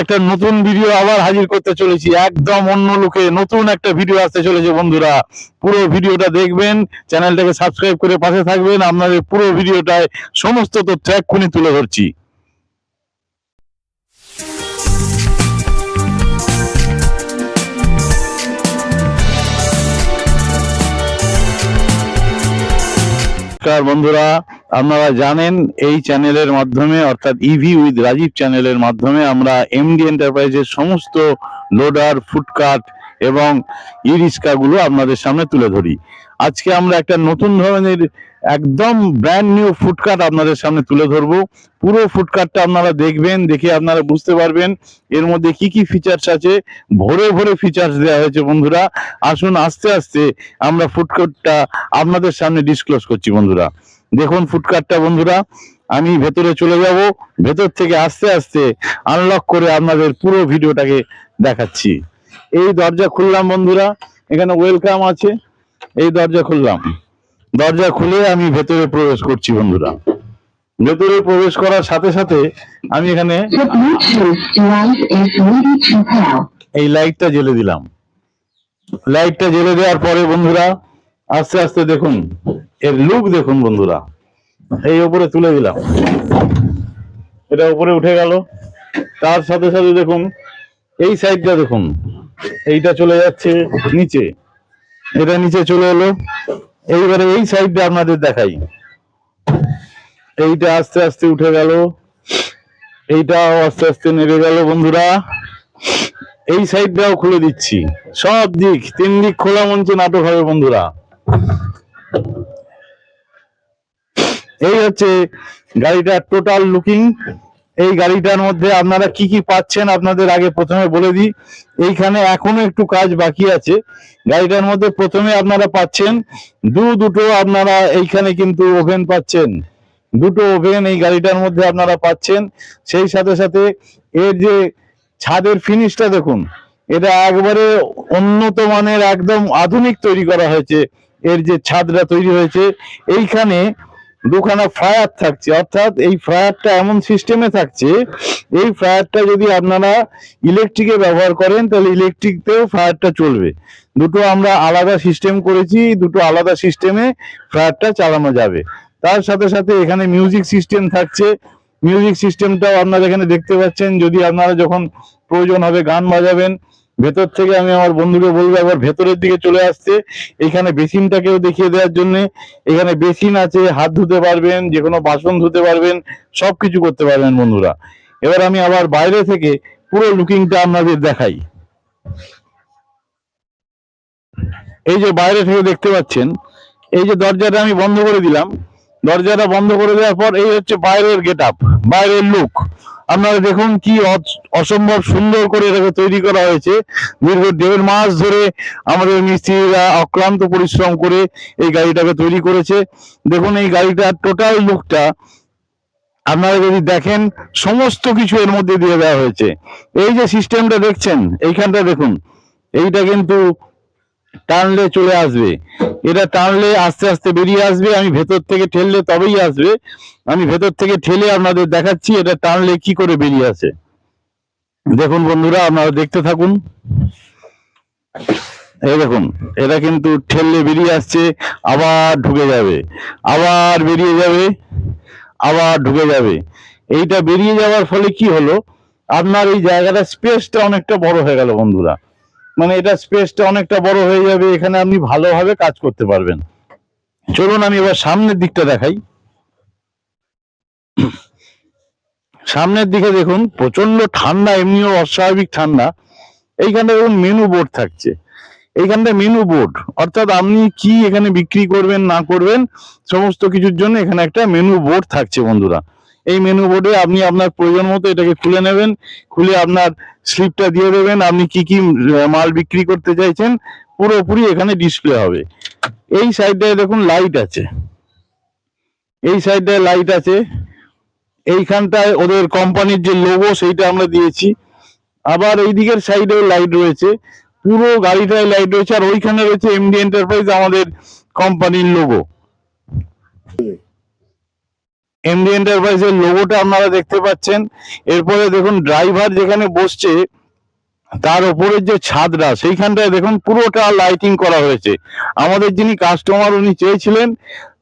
একটা নতুন ভিডিও আবার হাজির করতে চলেছি। একদম অন্য লোকে নতুন একটা ভিডিও আসতে চলেছে বন্ধুরা। পুরো ভিডিওটা দেখবেন চ্যানেলটাকে সাবস্ক্রাইব করে পাশে থাকবেন। আপনাদের পুরো ভিডিওটায় সমস্ত তথ্য এক্ষুনি তুলে ধরছি। নমস্কার বন্ধুরা, আপনারা জানেন এই চ্যানেলের মাধ্যমে, অর্থাৎ ইভি উইথ রাজীব চ্যানেলের মাধ্যমে আমরা এমডি এন্টারপ্রাইজের সমস্ত লোডার ফুডকার্ট এবং ই রিক্সাগুলো আপনাদের সামনে তুলে ধরি। আজকে আমরা একটা নতুন ধরনের একদম ব্র্যান্ড নিউ ফুডকার্ট আপনাদের সামনে তুলে ধরবো। পুরো ফুডকার্টটা আপনারা দেখবেন, দেখে আপনারা বুঝতে পারবেন এর মধ্যে কি কি ফিচার্স আছে। ভরে ভরে ফিচার্স দেওয়া হয়েছে বন্ধুরা। আসুন আস্তে আস্তে আমরা ফুডকার্টটা আপনাদের সামনে ডিসক্লোজ করছি বন্ধুরা। দেখুন ফুডকার্টটা বন্ধুরা, আমি ভেতরে চলে যাব। ভেতর থেকে আস্তে আস্তে আনলক করে আপনাদের পুরো ভিডিওটাকে দেখাচ্ছি। এই দরজা খুললাম বন্ধুরা, এখানে ওয়েলকাম আছে। এই দরজা খুললাম। দরজা খুলে আমি ভেতরে প্রবেশ করছি বন্ধুরা। ভেতরে প্রবেশ করার সাথে সাথে আমি এখানে. এই লাইটটা জ্বেলে দিলাম। লাইটটা জ্বেলে দেওয়ার পরে বন্ধুরা আস্তে আস্তে দেখুন এর লুক দেখুন বন্ধুরা। এই উপরে তুলে দিলাম। এটা উপরে উঠে গেল। তার সাথে সাথে দেখুন এই সাইডটা দেখুন। এইটা চলে যাচ্ছে নিচে। এটা নিচে চলে এলো। এইবারে এই সাইডটা আপনাদের দেখাই। এইটা আস্তে আস্তে উঠে গেল। এইটাও আস্তে আস্তে নেমে গেল বন্ধুরা। এই সাইডটাও খুলে দিচ্ছি। সব দিক, তিন দিক খোলা মঞ্চে নাটক হবে বন্ধুরা। এই হচ্ছে গাড়িটা টোটাল লুকিং এই গাড়িটার মধ্যে আপনারা কি কি পাচ্ছেন আপনাদের আগে প্রথমে বলে দিই। এইখানে এখনও একটু কাজ বাকি আছে। গাড়িটার মধ্যে প্রথমে আপনারা পাচ্ছেন, দু দুটো আপনারা এইখানে কিন্তু ওভেন পাচ্ছেন। দুটো ওভেন এই গাড়িটার মধ্যে আপনারা পাচ্ছেন। সেই সাথে সাথে এর যে ছাদের ফিনিশটা দেখুন, এটা একবারে উন্নত মানের, একদম আধুনিক তৈরি করা হয়েছে। এর যে ছাদটা তৈরি হয়েছে, এইখানে দুখানা ফ্রায়ার থাকছে। অর্থাৎ এই ফ্রায়ারটা এমন সিস্টেমে থাকছে, এই ফ্রায়ারটা যদি আপনারা ইলেকট্রিকে ব্যবহার করেন, তাহলে ইলেকট্রিকতেও ফ্রায়ারটা চলবে। দুটো আমরা আলাদা সিস্টেম করেছি, দুটো আলাদা সিস্টেমে ফ্রায়ারটা চালানো যাবে। তার সাথে সাথে এখানে মিউজিক সিস্টেম থাকছে। মিউজিক সিস্টেমটাও আপনারা এখানে দেখতে পাচ্ছেন। যদি আপনারা যখন প্রয়োজন হবে গান বাজাবেন ভেতর থেকে আমি আমার বন্ধুকে বলব, একবার ভেতরের দিকে চলে আসতে। এখানে বেসিনটাকেও দেখিয়ে দেওয়ার জন্য। এখানে বেসিন আছে, হাত ধুতে পারবেন যে কোনো বাসন ধুতে পারবেন সব কিছু করতে পারবেন বন্ধুরা। এবার আমি আবার বাইরে থেকে পুরো লুকিংটা আপনাদের দেখাই। এই যে বাইরে থেকে দেখতে পাচ্ছেন, এই যে দরজাটা আমি বন্ধ করে দিলাম। দরজাটা বন্ধ করে দেওয়ার পর এই হচ্ছে বাইরের গেট আপ বাইরের লুক। আপনারা দেখুন কি অস- অসম্ভব সুন্দর করে এটাকে তৈরি করা হয়েছে। দীর্ঘ দেড় মাস ধরে আমাদের মিস্ত্রিরা অক্লান্ত পরিশ্রম করে এই গাড়িটাকে তৈরি করেছে। দেখুন এই গাড়িটার টোটাল লুকটা আপনারা যদি দেখেন, সমস্ত কিছু এর মধ্যে দিয়ে দেওয়া হয়েছে। এই যে সিস্টেমটা দেখছেন, এইখানটা দেখুন, এইটা কিন্তু টানলে চলে আসবে। এটা টানলে আস্তে আস্তে বেরিয়ে আসবে, আমি ভেতর থেকে ঠেললে তবেই আসবে। আমি ভেতর থেকে ঠেলে আপনাদের দেখাচ্ছি এটা টানলে কি করে বেরিয়ে আসে। দেখুন বন্ধুরা, আপনারা দেখতে থাকুন। এই দেখুন, এটা কিন্তু ঠেললে বেরিয়ে আসছে, আবার ঢুকে যাবে, আবার বেরিয়ে যাবে, আবার ঢুকে যাবে। এইটা বেরিয়ে যাওয়ার ফলে কি হলো? আপনার এই জায়গাটা স্পেসটা অনেকটা বড় হয়ে গেল বন্ধুরা। মানে এটা স্পেসটা অনেকটা বড় হয়ে যাবে, এখানে আপনি ভালোভাবে কাজ করতে পারবেন। চলুন আমি এবার সামনের দিকটা দেখাই। সামনের দিকে দেখুন প্রচণ্ড ঠান্ডা, এমনিও অস্বাভাবিক ঠান্ডা। এইখানটা দেখুন মেনু বোর্ড থাকছে। এইখানটা মেনু বোর্ড অর্থাৎ আপনি কি এখানে বিক্রি করবেন, না করবেন, সমস্ত কিছুর জন্য এখানে একটা মেনু বোর্ড থাকছে বন্ধুরা। এই মেনু বোর্ডে আপনি আপনার প্রয়োজন মতো এটাকে খুলে নেবেন, খুলে আপনার স্লিপটা দিয়ে দেবেন। আপনি কি কি মাল বিক্রি করতে চাইছেন, পুরোপুরি এখানে ডিসপ্লে হবে। এই সাইডটায় দেখুন লাইট আছে। এই সাইডটায় লাইট আছে। এইখানটায় ওদের কোম্পানির যে লোগো সেইটা আমরা দিয়েছি। আবার এই দিকের সাইডেও লাইট রয়েছে। পুরো গাড়িটায় লাইট রয়েছে। আর ওইখানে রয়েছে এমডি এন্টারপ্রাইজ আমাদের কোম্পানির লোগো এমডি এন্টারপ্রাইজের লোগোটা আপনারা দেখতে পাচ্ছেন। এরপরে দেখুন ড্রাইভার যেখানে বসছে, তার উপরের যে ছাদটা, সেইখানটায় দেখুন, পুরোটা লাইটিং করা হয়েছে। আমাদের যিনি কাস্টমার উনি চেয়েছিলেন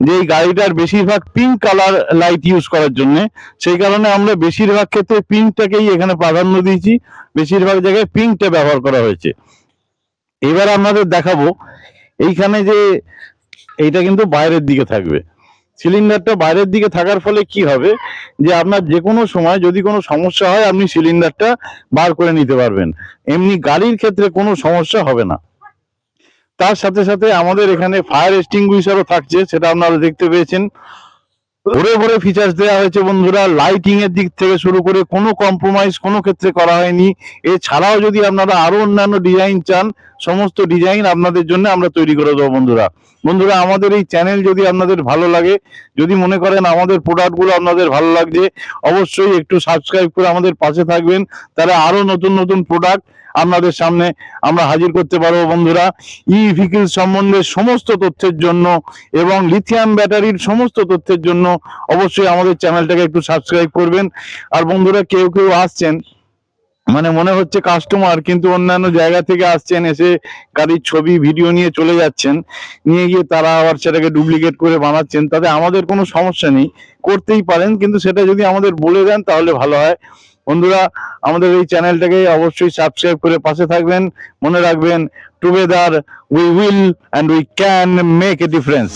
যে এই গাড়িটার বেশিরভাগ পিঙ্ক কালার লাইট ইউজ করার জন্য। সেই কারণে আমরা বেশিরভাগ ক্ষেত্রে পিঙ্কটাকেই এখানে প্রাধান্য দিয়েছি। বেশিরভাগ জায়গায় পিঙ্কটা ব্যবহার করা হয়েছে। এবার আপনাদের দেখাবো, এইখানে যে, এইটা কিন্তু বাইরের দিকে থাকবে। সিলিন্ডারটা বাইরের দিকে থাকার ফলে কি হবে? যে আপনার যে কোনো সময় যদি কোনো সমস্যা হয়, আপনি সিলিন্ডারটা বার করে নিতে পারবেন। এমনি গাড়ির ক্ষেত্রে কোনো সমস্যা হবে না। তার সাথে সাথে আমাদের এখানে ফায়ার এক্সটিংগুইশারও থাকছে, সেটা আপনারা দেখতে পেয়েছেন। ভরে ভরে ফিচার্স দেওয়া হয়েছে বন্ধুরা। লাইটিং এর দিক থেকে শুরু করে কোনো কম্প্রোমাইজ কোনো ক্ষেত্রে করা হয়নি। এছাড়াও যদি আপনারা আরও অন্যান্য ডিজাইন চান, সমস্ত ডিজাইন আপনাদের জন্য আমরা তৈরি করে দেবো বন্ধুরা। বন্ধুরা, আমাদের এই চ্যানেল যদি আপনাদের ভালো লাগে, যদি মনে করেন আমাদের প্রোডাক্টগুলো আপনাদের ভালো লাগছে, অবশ্যই একটু সাবস্ক্রাইব করে আমাদের পাশে থাকবেন। তাহলে আরও নতুন নতুন প্রোডাক্ট আপনাদের সামনে আমরা হাজির করতে পারব বন্ধুরা। ই ভেহিকেল সম্বন্ধে সমস্ত তথ্যের জন্য এবং লিথিয়াম ব্যাটারির সমস্ত তথ্যের জন্য অবশ্যই আমাদের চ্যানেলটাকে একটু সাবস্ক্রাইব করবেন। আর বন্ধুরা, কেউ কেউ আসছেন মানে মনে হচ্ছে কাস্টমার কিন্তু অন্যান্য জায়গা থেকে আসছেন, এসে গাড়ির ছবি ভিডিও নিয়ে চলে যাচ্ছেন, নিয়ে গিয়ে তারা আবার সেটাকে ডুপ্লিকেট করে বানাচ্ছেন। তাতে আমাদের কোনো সমস্যা নেই, করতেই পারেন, কিন্তু সেটা যদি আমাদের বলে দেন তাহলে ভালো হয়। বন্ধুরা, আমাদের এই চ্যানেলটাকে অবশ্যই সাবস্ক্রাইব করে পাশে থাকবেন। মনে রাখবেন together we will and we can make a difference